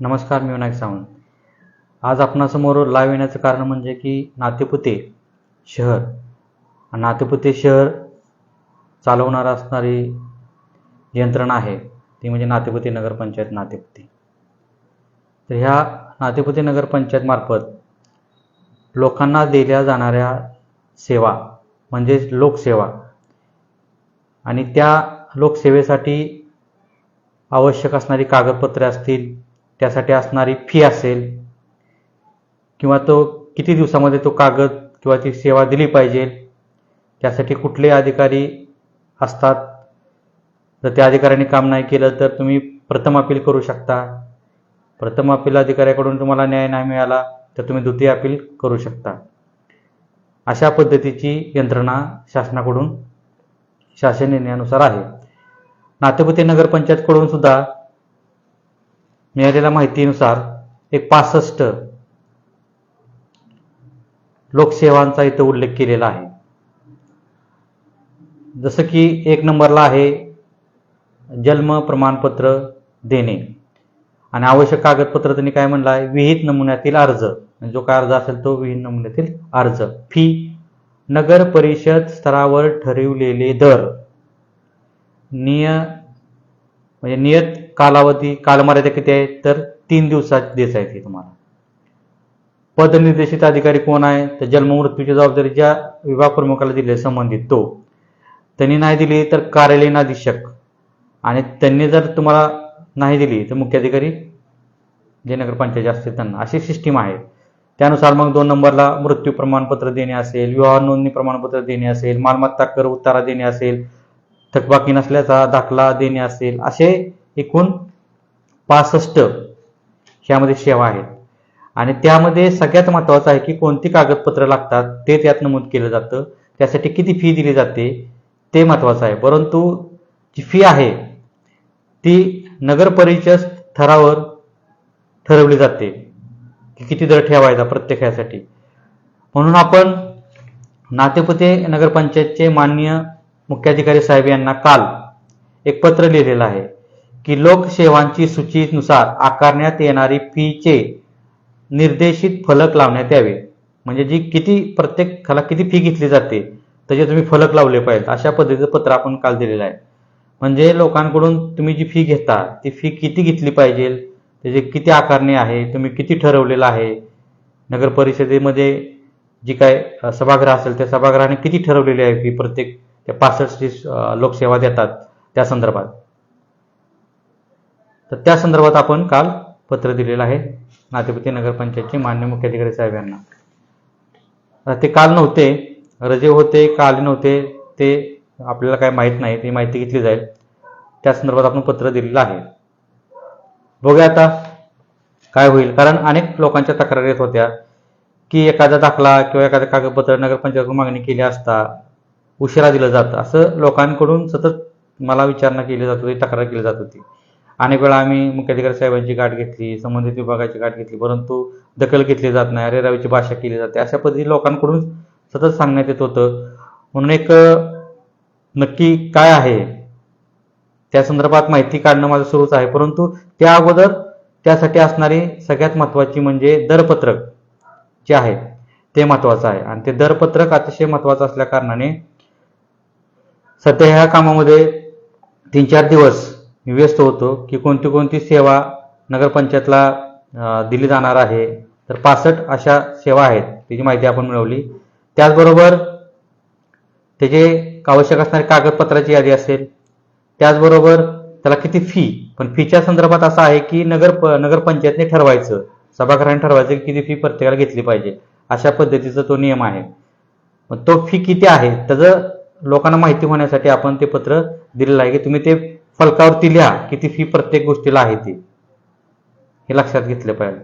नमस्कार मी विनायक सावंत. आज आपणासमोर लाईव्ह येण्याचं कारण म्हणजे की नातेपुते शहर. नातेपुते शहर चालवणार असणारी यंत्रणा आहे ती म्हणजे नातेपुते नगरपंचायत नातेपुते. तर ह्या नातेपुते नगरपंचायतमार्फत लोकांना दिल्या जाणाऱ्या सेवा म्हणजेच लोकसेवा आणि त्या लोकसेवेसाठी आवश्यक असणारी कागदपत्रे असतील त्यासाठी असणारी फी असेल किंवा तो किती दिवसामध्ये तो कागद किंवा ती सेवा दिली पाहिजे त्यासाठी कुठले अधिकारी असतात? जर त्या अधिकाऱ्यांनी काम नाही केलं तर तुम्ही प्रथम अपील करू शकता. प्रथम अपील अधिकाऱ्याकडून तुम्हाला न्याय नाही मिळाला तर तुम्ही द्वितीय अपील करू शकता. अशा पद्धतीची यंत्रणा शासनाकडून शासन निर्णयानुसार आहे. नातेपुते नगरपंचायतकडून सुद्धा मिळालेल्या माहितीनुसार एक पासष्ट लोकसेवांचा इथं उल्लेख केलेला आहे. जसं की एक नंबरला आहे जन्म प्रमाणपत्र देणे. आणि आवश्यक कागदपत्र त्यांनी काय म्हणलं आहे? विहित नमुन्यातील अर्ज. म्हणजे जो काय अर्ज असेल तो विहित नमुन्यातील अर्ज. फी नगर परिषद स्तरावर ठरवलेले दर. निय म्हणजे नियत कालावधी कालमर्यादा किती आहे? तर तीन दिवसात द्यायचं आहे तुम्हाला. पदनिर्देशित अधिकारी कोण आहे? तर जन्म मृत्यूची जबाबदारी ज्या विभाग प्रमुखाला दिली संबंधित तो. त्यांनी नाही दिली तर कार्यालयीन अधीक्षक. आणि त्यांनी जर तुम्हाला नाही दिली तर मुख्याधिकारी जे नगरपंचायत असतील त्यांना. अशी सिस्टीम आहे. त्यानुसार मग दोन नंबरला मृत्यू प्रमाणपत्र देणे असेल विवाह नोंदणी प्रमाणपत्र देणे असेल मालमत्ता कर उतारा देणे असेल थकबाकी नसल्याचा दाखला देणे असेल असे एकूण पासष्ट ह्यामध्ये सेवा आहेत. आणि त्यामध्ये सगळ्यात महत्त्वाचं आहे की कोणती कागदपत्र लागतात ते त्यात नमूद केलं जातं. त्यासाठी किती फी दिली जाते ते महत्त्वाचं आहे. परंतु जी फी आहे ती नगरपरिचय परिषद स्तरावर ठरवली जाते की किती दर ठेवायचा प्रत्येक ह्यासाठी. म्हणून आपण नातेपुते नगरपंचायतचे माननीय मुख्याधिकारी साहेब यांना काल एक पत्र लिहिलेलं आहे. की लोकसेवांची सूचीनुसार आकारण्यात येणारी फीचे निर्देशित फलक लावण्यात यावे. म्हणजे जी किती प्रत्येक खाला किती फी घेतली जाते त्याचे तुम्ही फलक लावले पाहिजेत. अशा पद्धतीचं पत्र आपण काल दिलेलं आहे. म्हणजे लोकांकडून तुम्ही जी फी घेता ती फी किती घेतली पाहिजे त्याचे किती आकारणी आहे तुम्ही किती ठरवलेलं आहे. नगर परिषदेमध्ये जी काय सभागृह असेल त्या सभागृहाने किती ठरवलेली आहे फी प्रत्येक त्या पासष्ट लोकसेवा देतात त्या संदर्भात. तर त्या संदर्भात आपण काल पत्र दिलेलं आहे. नातेपती नगरपंचायतचे मान्य मुख्याधिकारी साहेब यांना. ते काल नव्हते. रजे होते काल नव्हते ते आपल्याला काय माहीत नाही. ती माहिती घेतली जाईल. त्या संदर्भात आपण पत्र दिलेलं आहे. बघूया आता काय होईल. कारण अनेक लोकांच्या तक्रारी येत होत्या की एखादा दाखला किंवा एखादं कागदपत्र नगरपंचायतकडून मागणी केली असता उशिरा दिलं जातं. असं लोकांकडून सतत मला विचारणा केली जात होती तक्रार केली जात होती. अनेक वेळा आम्ही मुख्याधिकारी साहेबांची गाठ घेतली संबंधित विभागाची गाठ घेतली परंतु दखल घेतली जात नाही अरे रवीची भाषा केली जाते अशा पद्धती लोकांकडून सतत सांगण्यात येत होतं. म्हणून एक नक्की काय आहे? त्या संदर्भात माहिती काढणं माझं सुरूच आहे. परंतु त्या अगोदर त्यासाठी असणारी सगळ्यात महत्त्वाची म्हणजे दरपत्रक जे आहे ते महत्त्वाचं आहे. आणि ते दरपत्रक अतिशय महत्त्वाचं असल्या कारणाने सध्या ह्या कामामध्ये तीन चार दिवस व्यस्त होतो की कोणती कोणती सेवा नगरपंचायतला दिली जाणार आहे. तर पासष्ट अशा सेवा आहेत त्याची माहिती आपण मिळवली. त्याचबरोबर त्याचे आवश्यक असणारी कागदपत्राची यादी असेल. त्याचबरोबर त्याला किती फी पण फीच्या संदर्भात असं आहे की नगर प- नगरपंचायतने ठरवायचं सभागृहाने ठरवायचं की किती फी प्रत्येकाला घेतली पाहिजे अशा पद्धतीचा तो नियम आहे. मग तो फी किती आहे? त्याचं लोकांना माहिती होण्यासाठी आपण ते पत्र दिलेलं आहे की तुम्ही ते फलकावरती लिहा किती फी प्रत्येक गोष्टीला आहे ती. हे लक्षात घेतलं पाहिजे.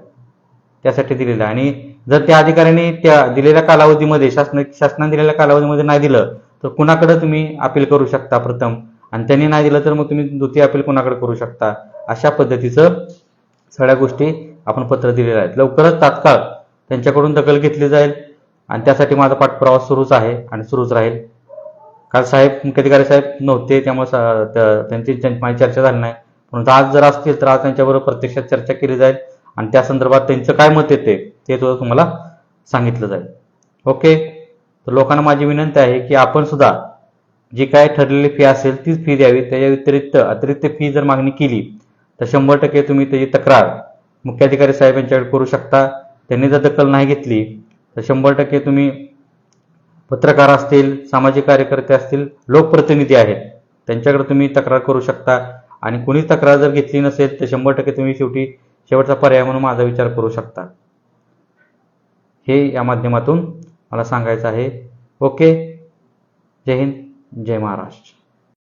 त्यासाठी दिलेलं आहे. आणि जर त्या अधिकाऱ्याने त्या दिलेल्या कालावधीमध्ये शासन शासनाने दिलेल्या कालावधीमध्ये नाही दिलं तर कुणाकडे तुम्ही अपील करू शकता प्रथम? आणि त्यांनी नाही दिलं तर मग तुम्ही द्वितीय अपील कुणाकडे करू शकता? अशा पद्धतीचं सगळ्या गोष्टी आपण पत्र दिलेलं आहेत. लवकरच तात्काळ त्यांच्याकडून दखल घेतली जाईल. आणि त्यासाठी माझा पाठपुरावा सुरूच आहे आणि सुरूच राहील. काल साहेब मुख्याधिकारी साहेब नव्हते त्यामुळे सा- त्या- त्यांची त्यांची माझी चर्चा झाली नाही. परंतु आज जर असतील तर आज त्यांच्याबरोबर प्रत्यक्षात चर्चा केली जाईल आणि त्या संदर्भात त्यांचं काय मत येते ते सुद्धा तुम्हाला सांगितलं जाईल. ओके? तर लोकांना माझी विनंती आहे की आपण सुद्धा जी काय ठरलेली फी असेल तीच फी द्यावी. त्याच्या व्यतिरिक्त अतिरिक्त फी जर मागणी केली तर शंभर टक्के तुम्ही त्याची तक्रार मुख्याधिकारी साहेब यांच्याकडे करू शकता. त्यांनी जर दखल नाही घेतली तर शंभर टक्के तुम्ही पत्रकार असतील सामाजिक कार्यकर्ते असतील लोकप्रतिनिधी आहेत. त्यांच्याकडे तुम्ही तक्रार करू शकता. आणि कुणी तक्रार जर घेतली नसेल तर शंभर टक्के तुम्ही शेवटी शेवटचा पर्याय म्हणून माझा विचार करू शकता. हे या माध्यमातून मला सांगायचं आहे. ओके? जय हिंद जय महाराष्ट्र.